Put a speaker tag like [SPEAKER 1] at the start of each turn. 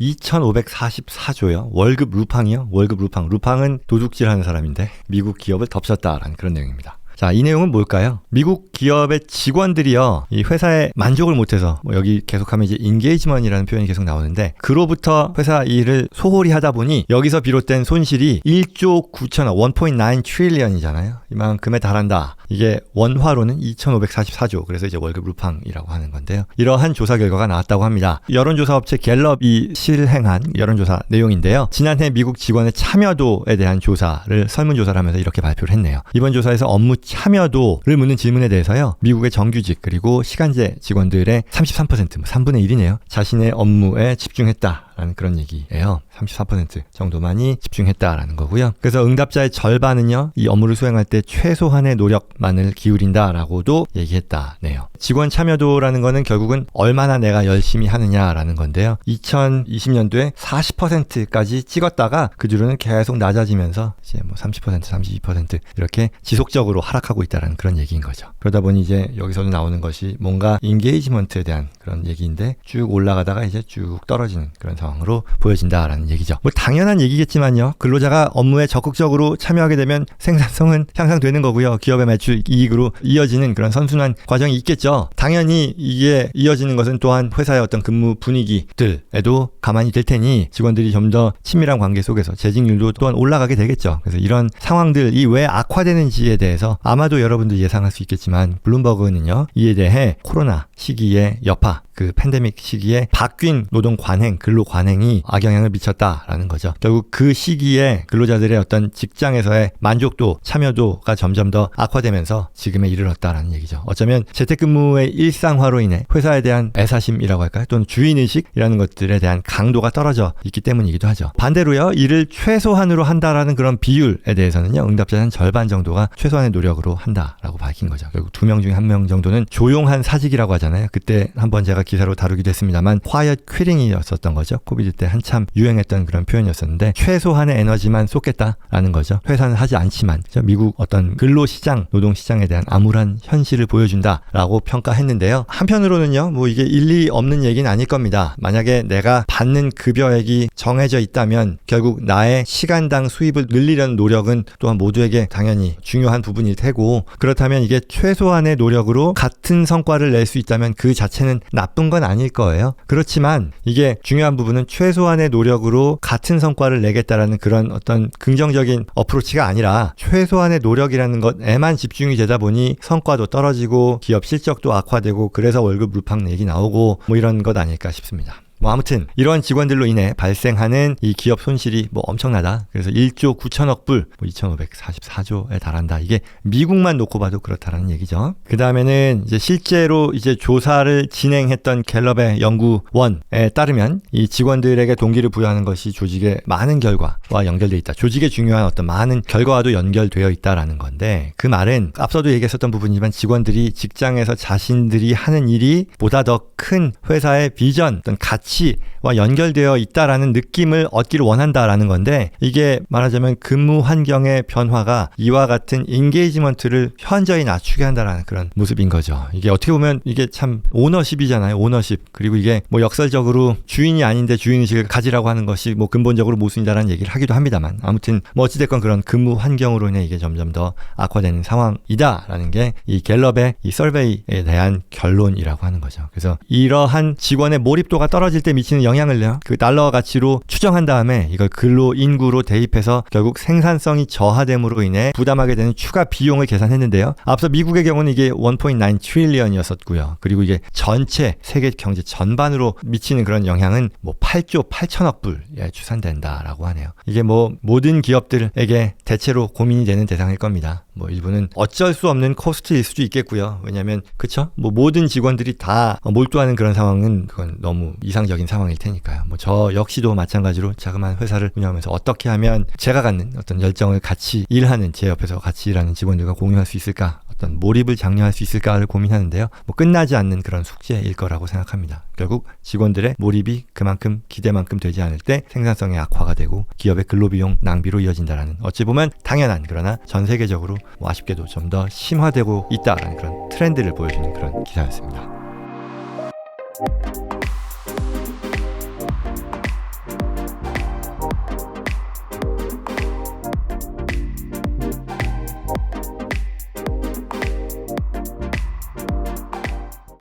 [SPEAKER 1] 2544조요. 월급 루팡이요. 월급 루팡. 루팡은 도둑질 하는 사람인데 미국 기업을 덮쳤다라는 그런 내용입니다. 자, 이 내용은 뭘까요? 미국 기업의 직원들이요, 이 회사에 만족을 못해서, 뭐 여기 계속하면 이제 인게이지먼이라는 표현이 계속 나오는데, 그로부터 회사 일을 소홀히 하다 보니, 여기서 비롯된 손실이 1조 9천억, 1.9 트릴리언이잖아요. 이만큼에 달한다. 이게 원화로는 2,544조. 그래서 이제 월급 루팡이라고 하는 건데요. 이러한 조사 결과가 나왔다고 합니다. 여론조사 업체 갤럽이 실행한 여론조사 내용인데요. 지난해 미국 직원의 참여도에 대한 조사를 설문조사를 하면서 이렇게 발표를 했네요. 이번 조사에서 업무 참여도를 묻는 질문에 대해서요. 미국의 정규직 그리고 시간제 직원들의 33%, 뭐 3분의 1이네요. 자신의 업무에 집중했다 라는 그런 얘기예요. 34% 정도만이 집중했다라는 거고요. 그래서 응답자의 절반은요. 이 업무를 수행할 때 최소한의 노력만을 기울인다라고도 얘기했다네요. 직원 참여도라는 거는 결국은 얼마나 내가 열심히 하느냐라는 건데요. 2020년도에 40%까지 찍었다가 그 뒤로는 계속 낮아지면서 이제 뭐 30%, 32% 이렇게 지속적으로 하락하고 있다라는 그런 얘기인 거죠. 그러다 보니 이제 여기서도 나오는 것이 뭔가 인게이지먼트에 대한 그런 얘기인데 쭉 올라가다가 이제 쭉 떨어지는 그런 상황으로 보여진다라는 얘기죠. 뭐 당연한 얘기겠지만요. 근로자가 업무에 적극적으로 참여하게 되면 생산성은 향상되는 거고요. 기업의 매출 이익으로 이어지는 그런 선순환 과정이 있겠죠. 당연히 이게 이어지는 것은 또한 회사의 어떤 근무 분위기들에도 가만히 될 테니 직원들이 좀 더 친밀한 관계 속에서 재직률도 또한 올라가게 되겠죠. 그래서 이런 상황들이 왜 악화되는지에 대해서 아마도 여러분도 예상할 수 있겠지만 블룸버그는요. 이에 대해 코로나 시기의 여파 그 팬데믹 시기에 바뀐 노동 관행, 근로 관행이 악영향을 미쳤다라는 거죠. 결국 그 시기에 근로자들의 어떤 직장에서의 만족도, 참여도가 점점 더 악화되면서 지금에 이르렀다라는 얘기죠. 어쩌면 재택근무의 일상화로 인해 회사에 대한 애사심이라고 할까요? 또는 주인의식이라는 것들에 대한 강도가 떨어져 있기 때문이기도 하죠. 반대로요, 일을 최소한으로 한다라는 그런 비율에 대해서는요, 응답자 한 절반 정도가 최소한의 노력으로 한다라고 밝힌 거죠. 결국 두 명 중에 한 명 정도는 조용한 사직이라고 하잖아요. 그때 한번 제가 기사로 다루기도 했습니다만 화이엇 퀴링이었었던 거죠. 코비드 때 한참 유행했던 그런 표현이었었는데 최소한의 에너지만 쏟겠다라는 거죠. 회사는 하지 않지만 미국 어떤 근로 시장, 노동 시장에 대한 암울한 현실을 보여준다라고 평가했는데요. 한편으로는요, 뭐 이게 일리 없는 얘기는 아닐 겁니다. 만약에 내가 받는 급여액이 정해져 있다면 결국 나의 시간당 수입을 늘리려는 노력은 또한 모두에게 당연히 중요한 부분일 테고 그렇다면 이게 최소한의 노력으로 같은 성과를 낼 수 있다면 그 자체는 나쁜 건 아닐 거예요. 그렇지만 이게 중요한 부분은 최소한의 노력으로 같은 성과를 내겠다라는 그런 어떤 긍정적인 어프로치가 아니라 최소한의 노력이라는 것에만 집중이 되다 보니 성과도 떨어지고 기업 실적도 악화되고 그래서 월급 루팡 얘기 나오고 뭐 이런 것 아닐까 싶습니다. 뭐 아무튼 이러한 직원들로 인해 발생하는 이 기업 손실이 뭐 엄청나다. 그래서 1조 9천억 불, 뭐 2,544조에 달한다. 이게 미국만 놓고 봐도 그렇다라는 얘기죠. 그 다음에는 이제 실제로 이제 조사를 진행했던 갤럽의 연구원에 따르면 이 직원들에게 동기를 부여하는 것이 조직의 많은 결과와 연결돼 있다. 조직의 중요한 어떤 많은 결과와도 연결되어 있다라는 건데 그 말은 앞서도 얘기했었던 부분이지만 직원들이 직장에서 자신들이 하는 일이 보다 더 큰 회사의 비전, 어떤 가치 가치 와 연결되어 있다라는 느낌을 얻기를 원한다라는 건데 이게 말하자면 근무 환경의 변화가 이와 같은 인게이지먼트를 현저히 낮추게 한다라는 그런 모습인 거죠. 이게 어떻게 보면 이게 참 오너십이잖아요. 오너십. 그리고 이게 뭐 역설적으로 주인이 아닌데 주인의식을 가지라고 하는 것이 뭐 근본적으로 모순이다라는 얘기를 하기도 합니다만 아무튼 뭐 어찌됐건 그런 근무 환경으로 인해 이게 점점 더 악화되는 상황이다라는 게 이 갤럽의 이 설베이에 대한 결론이라고 하는 거죠. 그래서 이러한 직원의 몰입도가 떨어질 때 미치는 영 향을요. 그 달러 가치로 추정한 다음에 이걸 근로 인구로 대입해서 결국 생산성이 저하됨으로 인해 부담하게 되는 추가 비용을 계산했는데요. 앞서 미국의 경우는 이게 1.9 트릴리언이었었고요. 그리고 이게 전체 세계 경제 전반으로 미치는 그런 영향은 뭐 8조 8천억 불에 추산된다라고 하네요. 이게 뭐 모든 기업들에게 대체로 고민이 되는 대상일 겁니다. 뭐 일부는 어쩔 수 없는 코스트일 수도 있겠고요. 왜냐하면 그쵸? 뭐 모든 직원들이 다 몰두하는 그런 상황은 그건 너무 이상적인 상황일 테니까요. 뭐 저 역시도 마찬가지로 자그마한 회사를 운영하면서 어떻게 하면 제가 갖는 어떤 열정을 같이 일하는 제 옆에서 같이 일하는 직원들과 공유할 수 있을까? 어떤 몰입을 장려할 수 있을까를 고민하는데요. 뭐 끝나지 않는 그런 숙제일 거라고 생각합니다. 결국 직원들의 몰입이 그만큼 기대만큼 되지 않을 때 생산성의 악화가 되고 기업의 근로비용 낭비로 이어진다라는 어찌 보면 당연한 그러나 전 세계적으로 뭐 아쉽게도 좀 더 심화되고 있다라는 그런 트렌드를 보여주는 그런 기사였습니다.